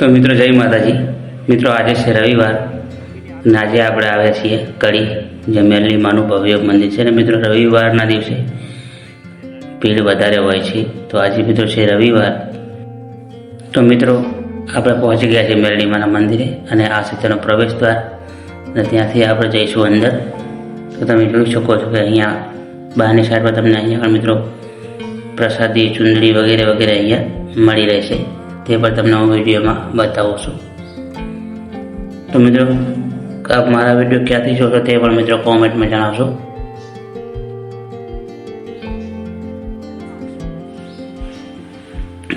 તો મિત્રો જય માતાજી. મિત્રો આજે છે રવિવાર અને આજે આપણે આવ્યા છીએ કડી, જે મેરલી માનું ભવ્ય મંદિર છે. અને મિત્રો રવિવારના દિવસે ભીડ વધારે હોય છે. તો આજે મિત્રો છે રવિવાર. તો મિત્રો આપણે પહોંચી ગયા છીએ મેરલી માના મંદિરે અને આ છે તેનો પ્રવેશ દ્વાર અને ત્યાંથી આપણે જઈશું અંદર. તો તમે જોઈ શકો છો કે અહીંયા બહારની સાઈડ પર તમને અહીંયા પણ મિત્રો પ્રસાદી, ચુંદડી વગેરે વગેરે અહીંયા મળી રહેશે. તે પણ તમને હું વિડીયોમાં બતાવું છું. તો મિત્રો આપ મારા વીડિયો ક્યાંથી જોશો તે પણ મિત્રો કોમેન્ટમાં જણાવશો.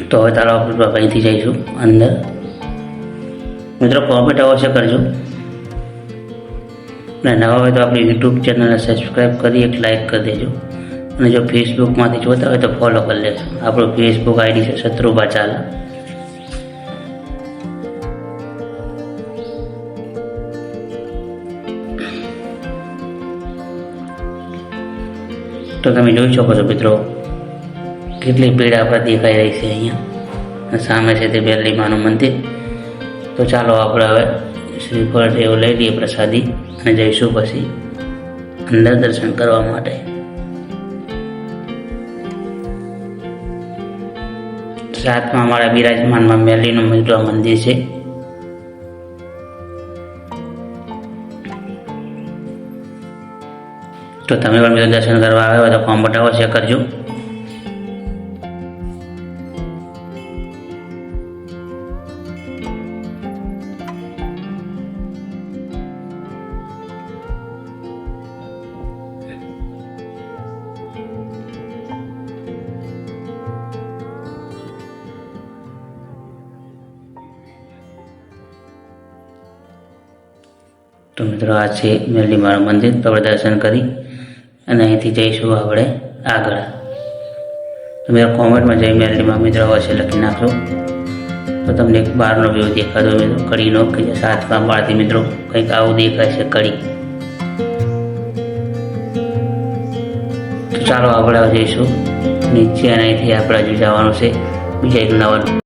તો હવે ચાલો આપણે અહીંથી જઈશું, અંદર. મિત્રો કોમેન્ટ અવશ્ય કરજો. અને નવા હોય તો આપણી યુટ્યુબ ચેનલને સબસ્ક્રાઈબ કરી એક લાઇક કરી દેજો. અને જો ફેસબુકમાંથી જોતા હોય તો ફોલો કરી લેજો. આપણું ફેસબુક આઈડી છે શત્રુભા ચાલા તો તમે જોઈ શકો છો મિત્રો, કેટલી ભીડ આપણે દેખાઈ રહી છે અહીંયા. સામે છે તે બેરલી મંદિર. તો ચાલો આપણે હવે શ્રીફળ એવું લઈ લઈએ પ્રસાદી અને જઈશું પછી અંદર દર્શન કરવા માટે. સાતમાં અમારા બિરાજમાનમાં મેલીનું મિત્રો મંદિર છે. તો તમે પણ મિત્રો દર્શન કરવા આવ્યા હોય તો કોમ્બટ અવશ્ય કરજો. તો મિત્રો, આ છે મેરડી મારું મંદિર. તો દર્શન કરી અને અહીંથી જઈશું આપણે આગળ. તો મિત્રો કોમેન્ટમાં જઈ મેરલીમાં મિત્રો હશે લખી નાખજો. તો તમને એક બહારનો વ્યૂ દેખાતો મિત્રો કડીનો કે જે સાતમાં બાળથી મિત્રો, કંઈક આવું દેખાય છે કડી. ચાલો આપણે જઈશું નીચે અને અહીંથી આપણે હજુ જવાનું છે. બીજા એક નવા